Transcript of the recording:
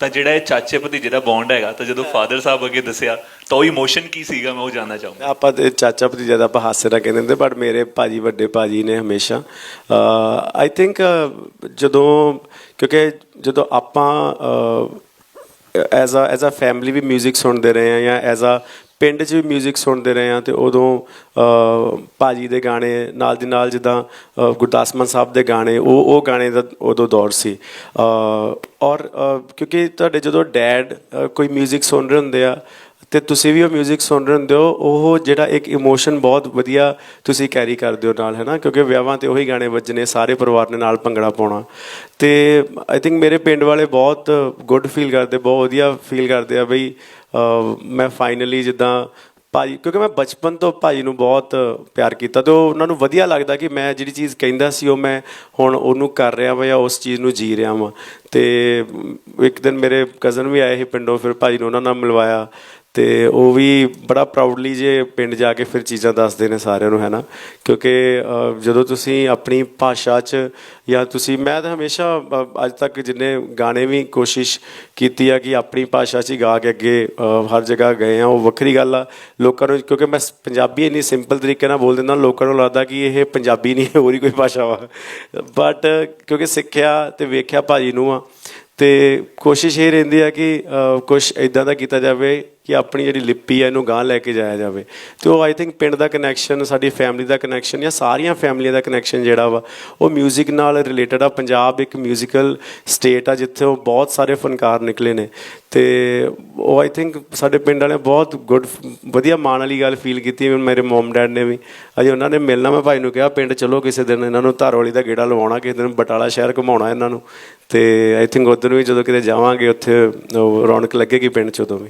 ਤਾਂ ਜਿਹੜਾ ਇਹ ਚਾਚੇ ਭਤੀਜੇ ਦਾ ਬੌਂਡ ਹੈਗਾ, ਤਾਂ ਜਦੋਂ ਫਾਦਰ ਸਾਹਿਬ ਅੱਗੇ ਦੱਸਿਆ, ਤਾਂ ਉਹ ਇਮੋਸ਼ਨ ਕੀ ਸੀਗਾ, ਮੈਂ ਉਹ ਜਾਨਣਾ ਚਾਹੂੰਗਾ। ਆਪਾਂ ਤੇ ਚਾਚਾ ਭਤੀਜਾ ਦਾ ਆਪਾਂ ਹਾਸੇ ਨਾਲ ਕਹਿੰਦੇ ਹੁੰਦੇ ਬਟ ਮੇਰੇ ਭਾਜੀ ਵੱਡੇ ਭਾਜੀ ਨੇ ਹਮੇਸ਼ਾ। ਆਈ ਥਿੰਕ ਜਦੋਂ, ਕਿਉਂਕਿ ਜਦੋਂ ਆਪਾਂ as a as a family ਵੀ 뮤직 ਸੁਣਦੇ ਰਹੇ ਆ ਜਾਂ ਐਜ਼ ਅ ਪਿੰਡ 'ਚ ਵੀ 뮤직 ਸੁਣਦੇ ਰਹੇ ਆ ਤੇ ਉਦੋਂ ਅਹ, ਭਾਜੀ ਦੇ ਗਾਣੇ ਨਾਲ ਦੀ ਨਾਲ ਜਿੱਦਾਂ ਅਹ, ਗੁਰਦਾਸ ਮਾਨ ਸਾਹਿਬ ਦੇ ਗਾਣੇ ਉਹ ਉਹ ਗਾਣੇ ਦਾ ਉਦੋਂ ਦੌਰ ਸੀ ਅਹ, ਔਰ ਅਹ, ਕਿਉਂਕਿ ਤੁਹਾਡੇ ਜਦੋਂ ਡੈਡ ਕੋਈ 뮤직 ਸੁਣ ਰਹੇ ਹੁੰਦੇ ਆ ਤੇ ਤੁਸੀਂ ਵੀ ਉਹ 뮤직 ਸੁਣ ਰਹੇ ਹੁੰਦੇ ਹੋ, ਉਹ ਜਿਹੜਾ ਇੱਕ ਇਮੋਸ਼ਨ ਬਹੁਤ ਵਧੀਆ ਤੁਸੀਂ ਕੈਰੀ ਕਰਦੇ ਹੋ ਨਾਲ ਹੈ ਨਾ ਕਿਉਂਕਿ ਵਿਆਹਾਂ ਤੇ ਉਹੀ ਗਾਣੇ ਵੱਜਣੇ, ਸਾਰੇ ਪਰਿਵਾਰ ਨੇ ਨਾਲ ਭੰਗੜਾ ਪਾਉਣਾ। ਤੇ ਆਈ ਥਿੰਕ ਮੇਰੇ ਪਿੰਡ ਵਾਲੇ ਬਹੁਤ ਗੁੱਡ ਫੀਲ ਕਰਦੇ, ਬਹੁਤ ਵਧੀਆ ਫੀਲ ਕਰਦੇ ਆ ਬਈ ਮੈਂ ਫਾਈਨਲੀ ਜਿੱਦਾਂ ਭਾਜੀ, ਕਿਉਂਕਿ ਮੈਂ ਬਚਪਨ ਤੋਂ ਭਾਜੀ ਨੂੰ ਬਹੁਤ ਪਿਆਰ ਕੀਤਾ ਤੇ ਉਹ ਉਹਨਾਂ ਨੂੰ ਵਧੀਆ ਲੱਗਦਾ ਕਿ ਮੈਂ ਜਿਹੜੀ ਚੀਜ਼ ਕਹਿੰਦਾ ਸੀ, ਉਹ ਮੈਂ ਹੁਣ ਉਹਨੂੰ ਕਰ ਰਿਹਾ ਵਾਂ ਜਾਂ ਉਸ ਚੀਜ਼ ਨੂੰ ਜੀ ਰਿਹਾ ਵਾਂ। ਤੇ ਇੱਕ ਦਿਨ ਮੇਰੇ ਕਜ਼ਨ ਵੀ ਆਏ ਸੀ ਪਿੰਡੋਂ, ਫਿਰ ਭਾਜੀ ਨੂੰ ਉਹਨਾਂ ਨਾਲ ਮਿਲਵਾਇਆ। ਤੇ ਉਹ ਵੀ ਬੜਾ ਪ੍ਰਾਊਡਲੀ ਜੇ ਪਿੰਡ ਜਾ ਕੇ ਫਿਰ ਚੀਜ਼ਾਂ ਦੱਸਦੇ ਨੇ ਸਾਰਿਆਂ ਨੂੰ ਹੈ ਨਾ ਕਿਉਂਕਿ ਜਦੋਂ ਤੁਸੀਂ ਆਪਣੀ ਭਾਸ਼ਾ 'ਚ ਜਾਂ ਤੁਸੀਂ, ਮੈਂ ਤਾਂ ਹਮੇਸ਼ਾ ਅੱਜ ਤੱਕ ਜਿੰਨੇ ਗਾਣੇ ਵੀ ਕੋਸ਼ਿਸ਼ ਕੀਤੀ ਆ ਕਿ ਆਪਣੀ ਭਾਸ਼ਾ 'ਚ ਹੀ ਗਾ ਕੇ ਅੱਗੇ ਹਰ ਜਗ੍ਹਾ ਗਏ ਆ, ਉਹ ਵੱਖਰੀ ਗੱਲ ਆ ਲੋਕਾਂ ਨੂੰ, ਕਿਉਂਕਿ ਮੈਂ ਪੰਜਾਬੀ ਇੰਨੀ ਸਿੰਪਲ ਤਰੀਕੇ ਨਾਲ ਬੋਲ ਦਿੰਦਾ, ਲੋਕਾਂ ਨੂੰ ਲੱਗਦਾ ਕਿ ਇਹ ਪੰਜਾਬੀ ਨਹੀਂ ਹੋਰ ਹੀ ਕੋਈ ਭਾਸ਼ਾ ਵਾ। ਬਟ ਕਿਉਂਕਿ ਸਿੱਖਿਆ ਤੇ ਵੇਖਿਆ ਭਾਜੀ ਨੂੰ ਆ, ਤੇ ਕੋਸ਼ਿਸ਼ ਇਹ ਰਹਿੰਦੀ ਆ ਕਿ ਕੁਝ ਇਦਾਂ ਦਾ ਕੀਤਾ ਜਾਵੇ ਕਿ ਆਪਣੀ ਜਿਹੜੀ ਲਿਪੀ ਹੈ ਇਹਨੂੰ ਗਾਂ ਲੈ ਕੇ ਜਾਇਆ ਜਾਵੇ ਤੇ ਉਹ ਆਈ ਥਿੰਕ ਪਿੰਡ ਦਾ ਕਨੈਕਸ਼ਨ ਸਾਡੀ ਫੈਮਿਲੀ ਦਾ ਕਨੈਕਸ਼ਨ ਜਾਂ ਸਾਰੀਆਂ ਫੈਮਲੀਆਂ ਦਾ ਕਨੈਕਸ਼ਨ ਜਿਹੜਾ ਵਾ ਉਹ 뮤직 ਨਾਲ ਰਿਲੇਟਡ ਆ ਪੰਜਾਬ ਇੱਕ 뮤지컬 ਸਟੇਟ ਆ ਜਿੱਥੇ ਉਹ ਬਹੁਤ ਸਾਰੇ ਫਨਕਾਰ ਨਿਕਲੇ ਨੇ ਤੇ ਉਹ ਆਈ ਥਿੰਕ ਸਾਡੇ ਪਿੰਡ ਵਾਲਿਆਂ ਬਹੁਤ ਗੁੱਡ ਵਧੀਆ ਮਾਣ ਵਾਲੀ ਗੱਲ ਫੀਲ ਕੀਤੀ even ਮੇਰੇ ਮਮ ਡੈਡ ਨੇ ਵੀ ਅਜੇ ਉਹਨਾਂ ਨੇ ਮਿਲਣਾ ਮੈਂ ਭਾਈ ਨੂੰ ਕਿਹਾ ਪਿੰਡ ਚਲੋ ਕਿਸੇ ਦਿਨ ਇਹਨਾਂ ਨੂੰ ਧਾਰੋਲੀ ਦਾ ਗੇੜਾ ਲਵਾਉਣਾ ਕਿਸੇ ਦਿਨ ਬਟਾਲਾ ਸ਼ਹਿਰ ਘੁਮਾਉਣਾ ਇਹਨਾਂ ਨੂੰ ਤੇ ਆਈ ਥਿੰਕ ਉਧਰ ਵੀ ਜਦੋਂ ਕਿਤੇ ਜਾਵਾਂਗੇ ਉੱਥੇ ਉਹ ਰੌਣਕ ਲੱਗੇਗੀ ਪਿੰਡ ਚ ਉਦੋਂ ਵੀ